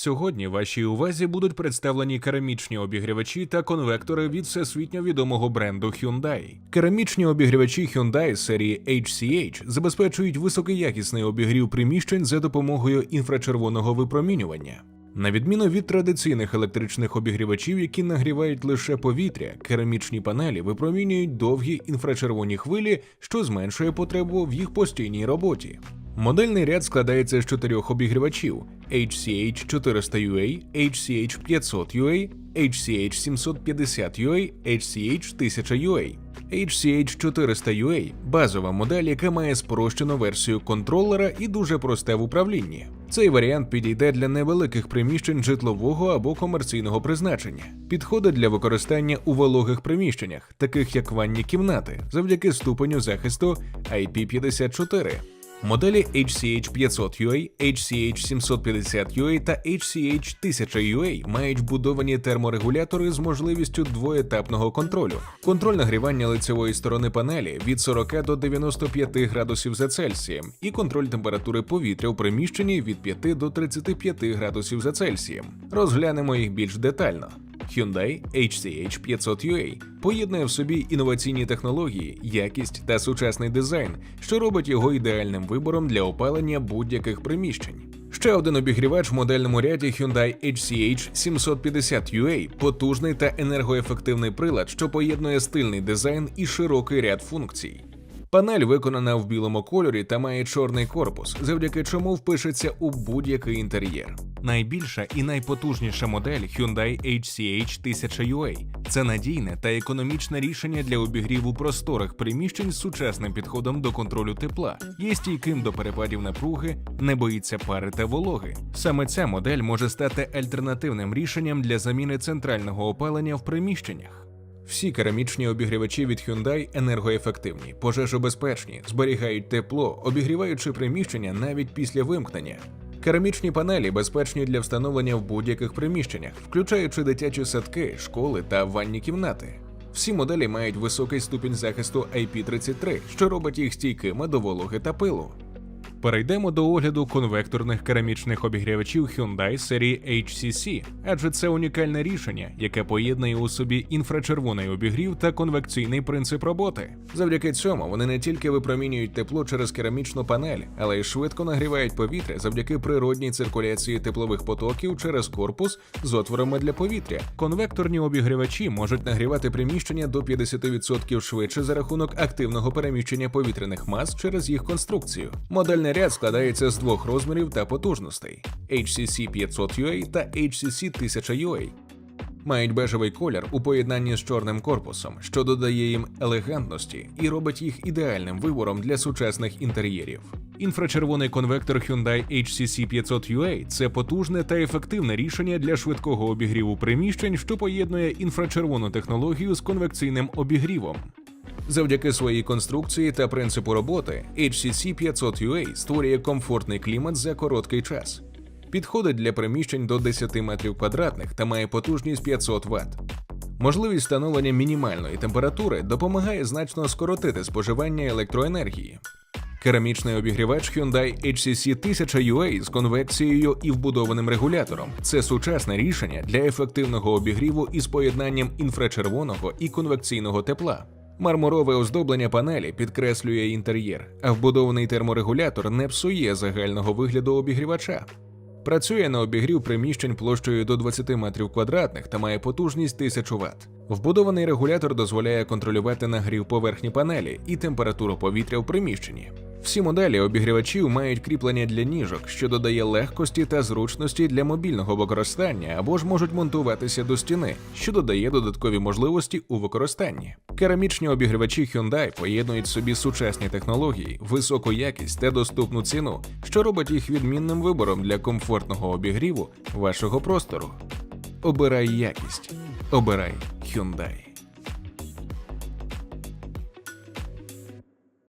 Сьогодні вашій увазі будуть представлені керамічні обігрівачі та конвектори від всесвітньо відомого бренду Hyundai. Керамічні обігрівачі Hyundai серії HCH забезпечують високоякісний обігрів приміщень за допомогою інфрачервоного випромінювання. На відміну від традиційних електричних обігрівачів, які нагрівають лише повітря, керамічні панелі випромінюють довгі інфрачервоні хвилі, що зменшує потребу в їх постійній роботі. Модельний ряд складається з чотирьох обігрівачів: HCH 400 UA, HCH 500 UA, HCH 750 UA, HCH 1000 UA. HCH 400 UA – базова модель, яка має спрощену версію контролера і дуже просте в управлінні. Цей варіант підійде для невеликих приміщень житлового або комерційного призначення. Підходить для використання у вологих приміщеннях, таких як ванні кімнати, завдяки ступеню захисту IP54. Моделі HCH 500 UA, HCH 750 UA та HCH 1000 UA мають вбудовані терморегулятори з можливістю двоетапного контролю. Контроль нагрівання лицевої сторони панелі від 40 до 95 градусів за Цельсієм і контроль температури повітря у приміщенні від 5 до 35 градусів за Цельсієм. Розглянемо їх більш детально. Hyundai HCH 500 UA поєднує в собі інноваційні технології, якість та сучасний дизайн, що робить його ідеальним вибором для опалення будь-яких приміщень. Ще один обігрівач в модельному ряді Hyundai HCH 750 UA – потужний та енергоефективний прилад, що поєднує стильний дизайн і широкий ряд функцій. Панель виконана в білому кольорі та має чорний корпус, завдяки чому впишеться у будь-який інтер'єр. Найбільша і найпотужніша модель Hyundai HCH 1000 UA – це надійне та економічне рішення для обігріву просторих приміщень з сучасним підходом до контролю тепла, є стійким до перепадів напруги, не боїться пари та вологи. Саме ця модель може стати альтернативним рішенням для заміни центрального опалення в приміщеннях. Всі керамічні обігрівачі від Hyundai енергоефективні, пожежобезпечні, зберігають тепло, обігріваючи приміщення навіть після вимкнення. Керамічні панелі безпечні для встановлення в будь-яких приміщеннях, включаючи дитячі садки, школи та ванні кімнати. Всі моделі мають високий ступінь захисту IP33, що робить їх стійкими до вологи та пилу. Перейдемо до огляду конвекторних керамічних обігрівачів Hyundai серії HCC, адже це унікальне рішення, яке поєднує у собі інфрачервоний обігрів та конвекційний принцип роботи. Завдяки цьому вони не тільки випромінюють тепло через керамічну панель, але й швидко нагрівають повітря завдяки природній циркуляції теплових потоків через корпус з отворами для повітря. Конвекторні обігрівачі можуть нагрівати приміщення до 50% швидше за рахунок активного переміщення повітряних мас через їх конструкцію. Модельний ряд складається з двох розмірів та потужностей: HCC 500 UA та HCC 1000 UA. Мають бежевий колір у поєднанні з чорним корпусом, що додає їм елегантності і робить їх ідеальним вибором для сучасних інтер'єрів. Інфрачервоний конвектор Hyundai HCC 500 UA – це потужне та ефективне рішення для швидкого обігріву приміщень, що поєднує інфрачервону технологію з конвекційним обігрівом. Завдяки своїй конструкції та принципу роботи, HCC 500 UA створює комфортний клімат за короткий час. Підходить для приміщень до 10 метрів квадратних та має потужність 500 Вт. Можливість встановлення мінімальної температури допомагає значно скоротити споживання електроенергії. Керамічний обігрівач Hyundai HCC 1000 UA з конвекцією і вбудованим регулятором це сучасне рішення для ефективного обігріву із поєднанням інфрачервоного і конвекційного тепла. Мармурове оздоблення панелі підкреслює інтер'єр, а вбудований терморегулятор не псує загального вигляду обігрівача. Працює на обігрів приміщень площею до 20 метрів квадратних та має потужність 1000 Вт. Вбудований регулятор дозволяє контролювати нагрів поверхні панелі і температуру повітря в приміщенні. Всі моделі обігрівачів мають кріплення для ніжок, що додає легкості та зручності для мобільного використання або ж можуть монтуватися до стіни, що додає додаткові можливості у використанні. Керамічні обігрівачі Hyundai поєднують собі сучасні технології, високу якість та доступну ціну, що робить їх відмінним вибором для комфортного обігріву вашого простору. Обирай якість, обирай Hyundai.